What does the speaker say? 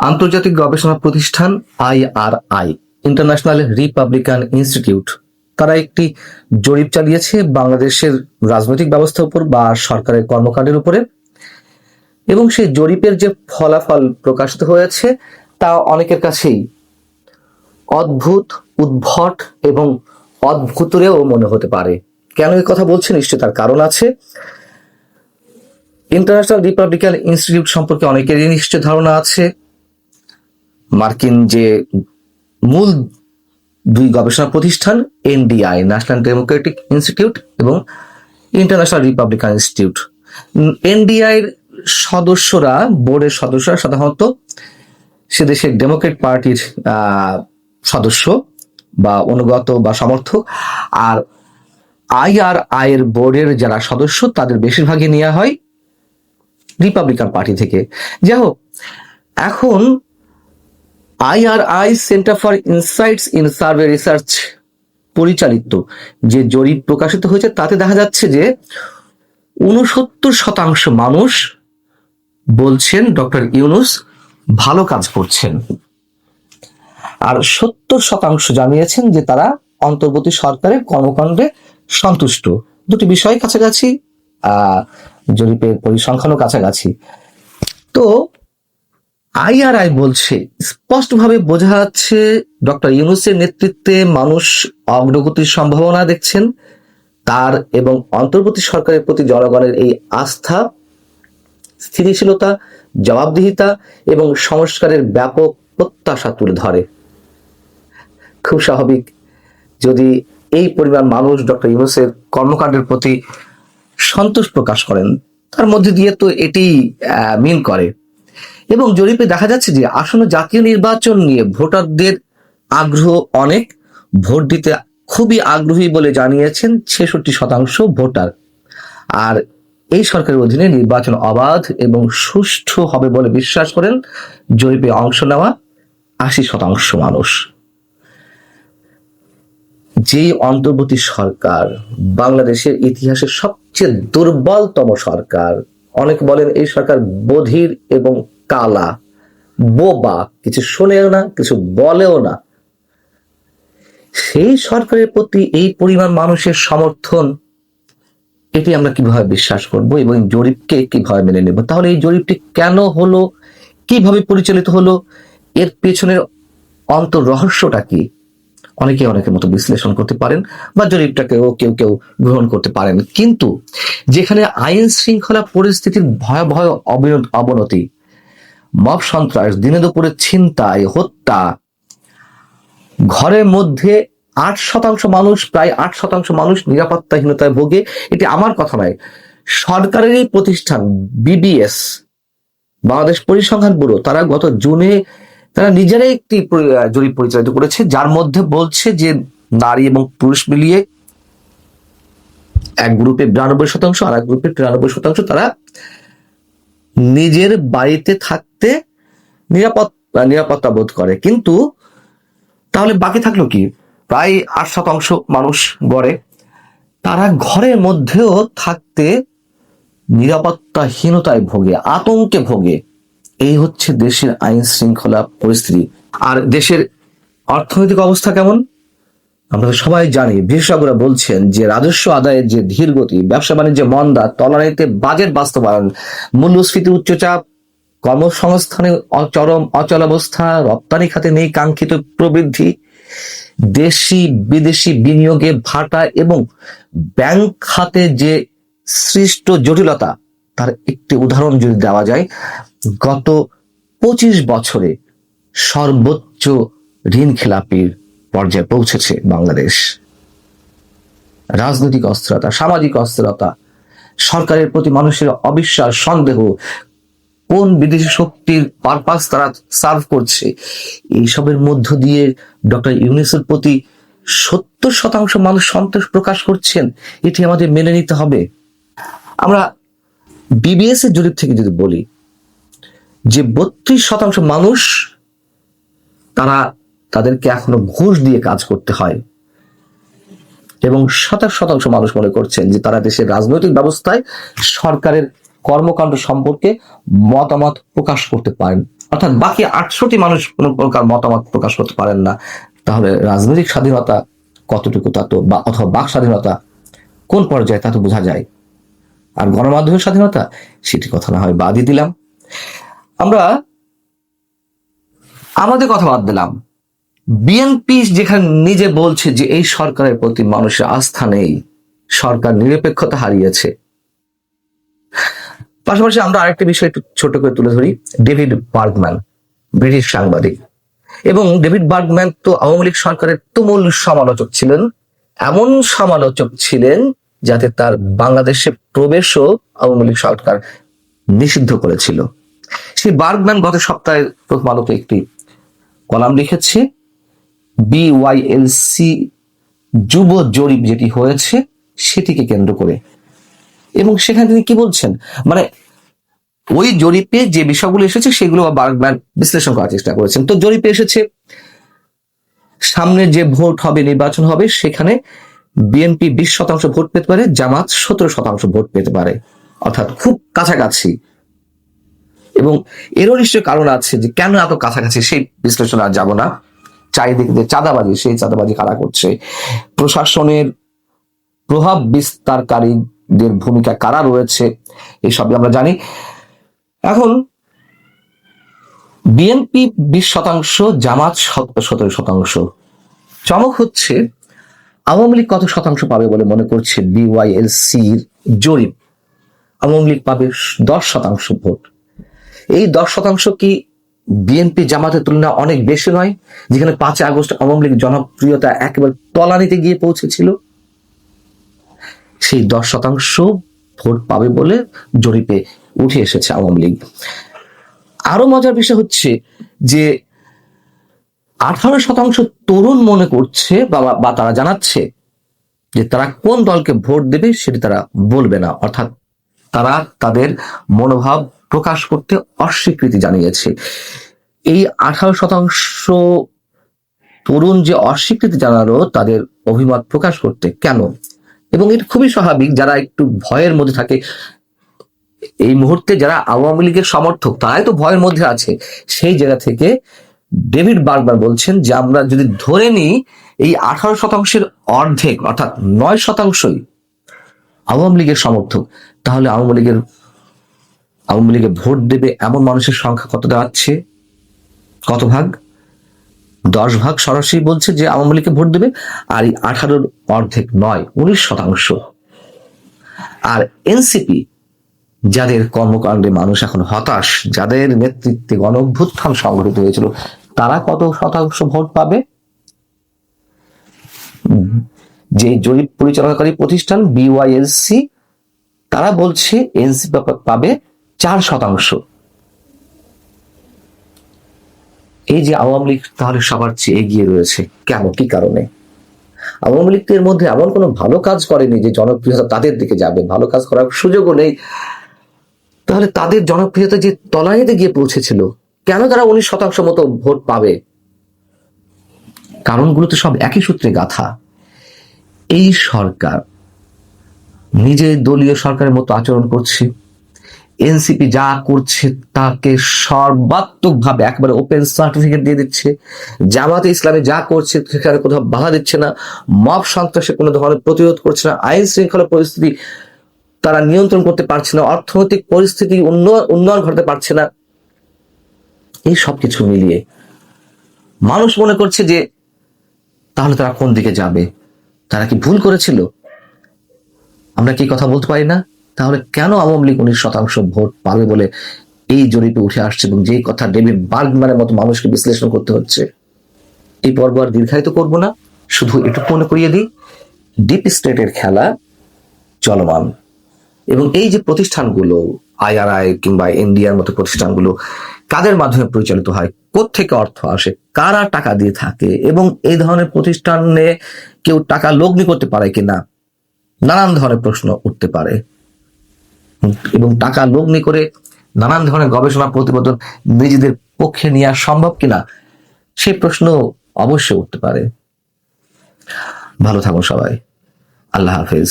আন্তর্জাতিক গবেষণা প্রতিষ্ঠান আইআরআই ইন্টারন্যাশনাল রিপাবলিকান ইনস্টিটিউট তারা একটি জরিপ চালিয়েছে বাংলাদেশের রাজনৈতিক ব্যবস্থার উপর বা সরকারের কর্মকাণ্ডের উপরে। এবং সেই জরিপের যে ফলাফল প্রকাশিত হয়েছে তা অনেকের কাছেই অদ্ভুত, উদ্ভট এবং অদ্ভুতরেও মনে হতে পারে। কেন এই কথা বলছি নিশ্চয় তার কারণ আছে। ইন্টারন্যাশনাল রিপাবলিকান ইনস্টিটিউট সম্পর্কে অনেকেরই নিশ্চয় ধারণা আছে। মার্কিন যে মূল দুই গবেষণা প্রতিষ্ঠান, এনডিআই, ন্যাশনাল ডেমোক্রেটিক ইনস্টিটিউট এবং ইন্টারন্যাশনাল রিপাবলিকান ইনস্টিটিউট। এনডিআই এর সদস্যরা, বোর্ডের সদস্যরা সাধারণত সে দেশের ডেমোক্রেট পার্টির সদস্য বা অনুগত বা সমর্থক। আর আই আইআরআই এর বোর্ডের যারা সদস্য, তাদের বেশিরভাগই নেওয়া হয় রিপাবলিকান পার্টি থেকে। যাই হোক, এখন IRI centre for insights in survey research পরিচালিত, যে জরিপ প্রকাশিত হয়েছে, তাতে দেখা যাচ্ছে যে উনসত্তর শতাংশ মানুষ বলছেন, ডক্টর ইউনুস, ভালো কাজ করছেন। আর সত্তর শতাংশ জানিয়েছেন যে তারা অন্তর্বর্তী সরকারের কর্মকাণ্ডে সন্তুষ্ট। দুটি বিষয় কাছাকাছি জরিপের পরিসংখ্যানও কাছাকাছি। তো আইআরআই বলছে, স্পষ্টভাবে বোঝা যাচ্ছে ডক্টর ইউনুসের নেতৃত্বে মানুষ অগ্রগতির সম্ভাবনা দেখছেন। তার এবং অন্তর্বর্তী সরকারের প্রতি জনগণের এই আস্থা, স্থিতিশীলতা, জবাবদিহিতা এবং সংস্কারের ব্যাপক প্রত্যাশা তুলে ধরে। খুব স্বাভাবিক, যদি এই পরিমাণ মানুষ ডক্টর ইউনুসের কর্মকাণ্ডের প্রতি সন্তোষ প্রকাশ করেন, তার মধ্যে দিয়ে তো এটি মিন করে। এবং জরিপে দেখা যাচ্ছে যে আসন্ন জাতীয় নির্বাচন নিয়ে ভোটারদের আগ্রহ অনেক। ভোট দিতে খুবই আগ্রহী বলে জানিয়েছেন ছেষট্টি শতাংশ ভোটার। আর এই সরকারের অধীনে নির্বাচন অবাধ এবং সুষ্ঠু হবে বলে বিশ্বাস করেন। জরিপে অংশ নেওয়া আশি শতাংশ মানুষ। যে অন্তর্বর্তী সরকার বাংলাদেশের ইতিহাসের সবচেয়ে দুর্বলতম সরকার, অনেক বলেন এই সরকার বধির এবং কালা। বোবা, কিছু শোনেও না, কিছু বলেও না। সেই সরকারের প্রতি এই পরিমাণ মানুষের সমর্থন, এটি আমরা কীভাবে বিশ্বাস করব এবং জরিপকে কীভাবে মেনে নেব? তাহলে এই জরিপটি কেন হলো? কীভাবে পরিচালিত হলো? এর পেছনের অন্তর রহস্যটা কি? অনেকে অনেকের মতো বিশ্লেষণ করতে পারেন বা জরিপটাকেও কেউ কেউ গ্রহণ করতে পারেন। কিন্তু যেখানে আইন শৃঙ্খলা পরিস্থিতির ভয়াবহ অবন- অবনতি মব সন্ত্রাস, দিনে দুপুরে ছিনতাই, হত্যা। ঘরের মধ্যে আট শতাংশ মানুষ, প্রায় আট শতাংশ মানুষ নিরাপত্তাহীনতায় ভোগে, এটি আমার কথা নয়। সরকারেরই প্রতিষ্ঠান বিবিএস বাংলাদেশ পরিসংখ্যান ব্যুরো, তারা গত জুনে তারা নিজেরাই একটি জরিপ পরিচালিত করেছে, যার মধ্যে বলছে যে নারী এবং পুরুষ মিলিয়ে এক গ্রুপে বিরানব্বই শতাংশ আর এক গ্রুপে তিরানব্বই শতাংশ তারা নিজের বাড়িতে থাকতে নিরাপদ নিরাপত্তা বোধ করে। কিন্তু তাহলে বাকি থাকল কি? প্রায় আট শতাংশ মানুষ গড়ে। তারা ঘরের মধ্যেও থাকতে নিরাপত্তাহীনতায় ভোগে, আতঙ্কে ভোগে। এই হচ্ছে দেশের আইন শৃঙ্খলা পরিস্থিতি। আর দেশের অর্থনৈতিক অবস্থা কেমন? আমরা সবাই জানি, বিশেষজ্ঞরা বলছেন যে রাজস্ব আদায়ের যে ধীর গতি, ব্যবসা বাণিজ্যে মন্দা, তলানিতে বাজেট বাস্তবায়ন মূল্যস্ফীতি উচ্চচাপ, কর্মসংস্থানে চরম অচলাবস্থা, রপ্তানি খাতে নেই কাঙ্ক্ষিত প্রবৃদ্ধি, দেশি বিদেশি বিনিয়োগে ভাটা এবং ব্যাংক খাতে যে সৃষ্ট জটিলতা, তার একটি উদাহরণ যদি দেওয়া যায়, গত পঁচিশ বছরে সর্বোচ্চ ঋণ খেলাপির পর্যায়ে পৌঁছেছে বাংলাদেশ। রাজনৈতিক অস্থিরতা, সামাজিক অস্থিরতা, সরকারের প্রতি মানুষের অবিশ্বাস, সন্দেহ, কোন বিদেশি শক্তির পারপাস তারা সার্ভ করছে, এইসবের মধ্য দিয়ে ডক্টর ইউনিসের প্রতি সত্তর শতাংশ মানুষ সন্তোষ প্রকাশ করছেন, এটি আমাদের মেনে নিতে হবে। আমরা বিবিএস এর জরিপ থেকে যদি বলি, যে বত্রিশ শতাংশ মানুষ তারা তাদেরকে এখনও ঘুষ দিয়ে কাজ করতে হয়। এবং সাতাশ শতাংশ মানুষ মনে করছেন যে তারা দেশের রাজনৈতিক ব্যবস্থায় সরকারের কর্মকাণ্ড সম্পর্কে মতামত প্রকাশ করতে পারেন। অর্থাৎ বাকি আটশোটি মানুষ কোনো প্রকার মতামত প্রকাশ করতে পারেন না। তাহলে রাজনৈতিক স্বাধীনতা কতটুকু তা তো বা অথবা বাক স্বাধীনতা কোন পর্যায়ে তা তো বোঝা যায়। আর গণমাধ্যমের স্বাধীনতা? সেটি কথা না হয় বাদই দিলাম। আমরা আমাদের কথা বাদ দিলাম। বিএনপি যেখানে নিজে বলছে যে এই সরকারের প্রতি মানুষের আস্থা নেই, সরকার নিরপেক্ষতা হারিয়েছে। পাশাপাশি আমরা আরেকটা বিষয় ছোট করে তুলে ধরি, ডেভিড বার্গম্যান, ব্রিটিশ সাংবাদিক। এবং ডেভিড বার্গম্যান তো আওয়ামী লীগ সরকারের তুমুল সমালোচক ছিলেন, এমন সমালোচক ছিলেন যাতে তার বাংলাদেশে প্রবেশও আওয়ামী লীগ সরকার নিষিদ্ধ করেছিল। সেই বার্গম্যান গত সপ্তাহে প্রথম আলোতে একটি কলাম লিখেছে বিওয়াইএলসি যুব জরিপ যেটি হয়েছে, সেটিকে কেন্দ্র করে। এবং সেখানে তিনি কি বলছেন? মানে ওই জরিপে যে বিষয়গুলো এসেছে, সেগুলো বার্গম্যান বিশ্লেষণ করার চেষ্টা করেছেন। তো জরিপে এসেছে, সামনে যে ভোট হবে, নির্বাচন হবে, সেখানে বিএনপি বিশ শতাংশ ভোট পেতে পারে, জামাত সতেরো শতাংশ ভোট পেতে পারে। অর্থাৎ খুব কাছাকাছি। এবং এরও নিশ্চয় কারণ আছে যে কেন এত কাছাকাছি, সেই বিশ্লেষণ আর যাব না। চারিদিকে চাঁদাবাজি, সেই চাঁদাবাজি কারা করছে? প্রশাসনের প্রভাব বিস্তারকারীদের ভূমিকা কারা রয়েছে এইসবই আমরা জানি। এখন, বিএনপি বিশ শতাংশ, জামাত সতেরো শতাংশ। চমক হচ্ছে, আওয়ামী লীগ কত শতাংশ পাবে বলে মনে করছে বিওয়াইএলসির জরিপ? আওয়ামী লীগ পাবে দশ শতাংশ ভোট। এই দশ শতাংশ কি বিএনপি জামাতের তুলনায় অনেক বেশি নয়, যেখানে পাঁচই আগস্ট আওয়ামী লীগ জনপ্রিয়তা একেবারে তলানিতে গিয়ে পৌঁছেছিল। সেই দশ শতাংশ ভোট পাবে বলে জরিপে উঠে এসেছে আওয়ামী লীগ। আরও মজার বিষয় হচ্ছে যে আঠারো শতাংশ তরুণ মনে করছে বা তারা জানাচ্ছে যে তারা কোন দলকে ভোট দেবে সেটি তারা বলবে না। অর্থাৎ তারা তাদের মনোভাব প্রকাশ করতে অস্বীকৃতি জানিয়েছে। এই আঠারো শতাংশ তরুণ যে অস্বীকৃতি জানালো, তাদের অভিমত প্রকাশ করতে কেন? এবং এটা খুবই স্বাভাবিক, যারা একটু ভয়ের মধ্যে থাকে, এই মুহূর্তে যারা আওয়ামী লীগের সমর্থক, তারাই তো ভয়ের মধ্যে আছে। সেই জায়গা থেকে ডেভিড বারবার বলছেন যে, আমরা যদি ধরে নিই, এই আঠারো শতাংশের অর্ধেক, অর্থাৎ নয় শতাংশই আওয়ামী লীগের সমর্থক তাহলে আওয়ামী লীগের আওয়ামী লীগে ভোট দেবে এমন মানুষের সংখ্যা কত দাঁড়াচ্ছে? কত ভাগ? দশ ভাগ সরাসরি বলছে যে আওয়ামী লীগকে ভোট দেবে, আর এই আঠারোর অর্ধেক নয়, উনিশ শতাংশ। আর এনসিপি, যাদের কর্মকাণ্ডে মানুষ এখন হতাশ, যাদের নেতৃত্বে গণ অভ্যুত্থান সংগঠিত হয়েছিল, তারা কত শতাংশ ভোট পাবে? যে জরিপ পরিচালনাকারী প্রতিষ্ঠান, বিওয়াইএলসি তারা বলছে এনসি পাবে চার শতাংশ। এই যে আওয়ামী লীগ তাহলে সবার চেয়ে এগিয়ে রয়েছে, কেন? কি কারণে? আওয়ামী লীগের মধ্যে এমন কোনো ভালো কাজ করেনি যে জনপ্রিয়তা তাদের দিকে যাবে, ভালো কাজ করার সুযোগও নেই। তাহলে তাদের জনপ্রিয়তা যে তলানিতে গিয়ে পৌঁছেছিল, কেন তারা উনিশ শতাংশ মতো ভোট পাবে? কারণগুলো তো সব একই সূত্রে গাথা। এই সরকার নিজে দলীয় সরকারের মতো আচরণ করছে। এনসিপি যা করছে তাকে সর্বাত্মক ভাবে একেবারে ওপেন সার্টিফিকেট দিয়ে দিচ্ছে। জামাতে ইসলামে যা করছে সেখানে কোথাও বাধা দিচ্ছে না। মব সন্ত্রাসে কোনো ধরনের প্রতিরোধ করছে না। আইন শৃঙ্খলা পরিস্থিতি তারা নিয়ন্ত্রণ করতে পারছে না। অর্থনৈতিক পরিস্থিতি উন্নয়ন উন্নয়ন ঘটাতে পারছে না। এই সব কিছু মিলিয়ে মানুষ মনে করছে যে তাহলে তারা কোন দিকে যাবে? তারা কি ভুল করেছিল? আমরা কি কথা বলতে পারি না? তাহলে কেন আওয়ামী লীগ উনিশ শতাংশ ভোট পাবে বলে এই জরিপে উঠে আসছে এবং যেই কথা ডেভিড বার্গম্যানের মতো মানুষকে বিশ্লেষণ করতে হচ্ছে? এই পর্ব আর দীর্ঘায়িত করব না, শুধু একটু মনে করিয়ে দিই ডিপ স্টেটের খেলা চলমান। এবং এই যে প্রতিষ্ঠানগুলো আইআরআই কিংবা ইন্ডিয়ার মতো প্রতিষ্ঠানগুলো, কাদের মাধ্যমে পরিচালিত হয় থেকে অর্থ আসে, কারা টাকা দিয়ে থাকে, এবং এই ধরনের প্রতিষ্ঠানে কেউ টাকা লগ্নি করতে পারে কিনা নানান ধরনের প্রশ্ন উঠতে পারে। এবং টাকা লগ্নি করে নানান ধরনের গবেষণা প্রতিবেদন নিজেদের পক্ষে নেওয়া সম্ভব কিনা, সেই প্রশ্ন অবশ্যই উঠতে পারে। ভালো থাকুন সবাই। আল্লাহ হাফিজ।